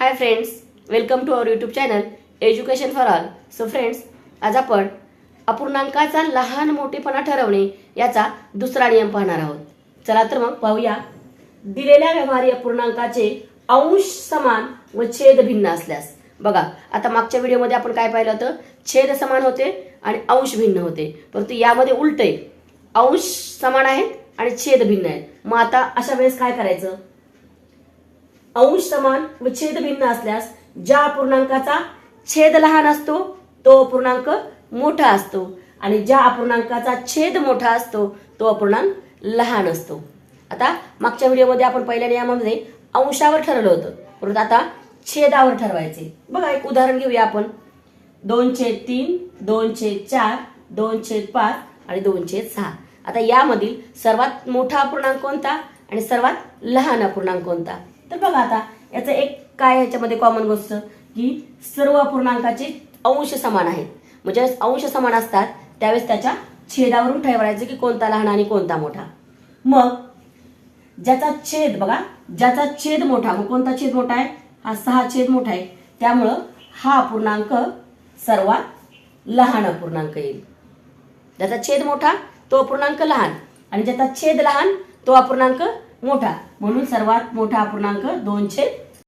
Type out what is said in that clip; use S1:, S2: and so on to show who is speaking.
S1: Hi friends welcome to our YouTube channel education for all so friends आज आपण अपूर्णांकाचा लहान मोठेपणा ठरवणे याचा दुसरा नियम पाहणार आहोत. चला तर मग पाहूया. दिलेल्या व्यवहारी अपूर्णांकाचे अंश समान व छेद भिन्न असल्यास. बघा आता मागच्या व्हिडिओमध्ये आपण काय पाहिलं होतं? छेद समान होते आणि अंश भिन्न होते. परंतु यामध्ये उलट आहे अंश समान आहेत आणि छेद भिन्न आहेत. मग आता अशा वेळेस काय करायचं? अंश समान व छेद भिन्न असल्यास ज्या अपूर्णांकाचा छेद लहान असतो तो अपूर्णांक मोठा असतो. आणि ज्या अपूर्णांकाचा छेद मोठा असतो तो अपूर्णांक लहान असतो. आता मागच्या व्हिडिओमध्ये आपण पहिल्या नियमामध्ये अंशावर ठरवलं होतं. परंतु आता छेदावर ठरवायचे. बघा एक उदाहरण घेऊया आपण. दोन छेद तीन दोन छेद चार दोन छेद पाच आणि दोन छेद सहा. आता यामधील सर्वात मोठा अपूर्णांक कोणता आणि सर्वात लहान अपूर्णांक कोणता? तर बघा आता याचं एक काय याच्यामध्ये कॉमन गोष्ट? की सर्व पूर्णांकाचे अंश समान आहेत. म्हणजे अंश समान असतात त्यावेळेस त्याच्या छेदावरून ठरवायचं की कोणता लहान आणि कोणता मोठा. मग ज्याचा छेद बघा ज्याचा छेद मोठा मग कोणता छेद मोठा आहे? हा सहा छेद मोठा आहे. त्यामुळं हा पूर्णांक सर्वात लहान अपूर्णांक येईल. ज्याचा छेद मोठा तो अपूर्णांक लहान. आणि ज्याचा छेद लहान तो अपूर्णांक मोठा. म्हणून सर्वात मोठा अपूर्णांक दोनशे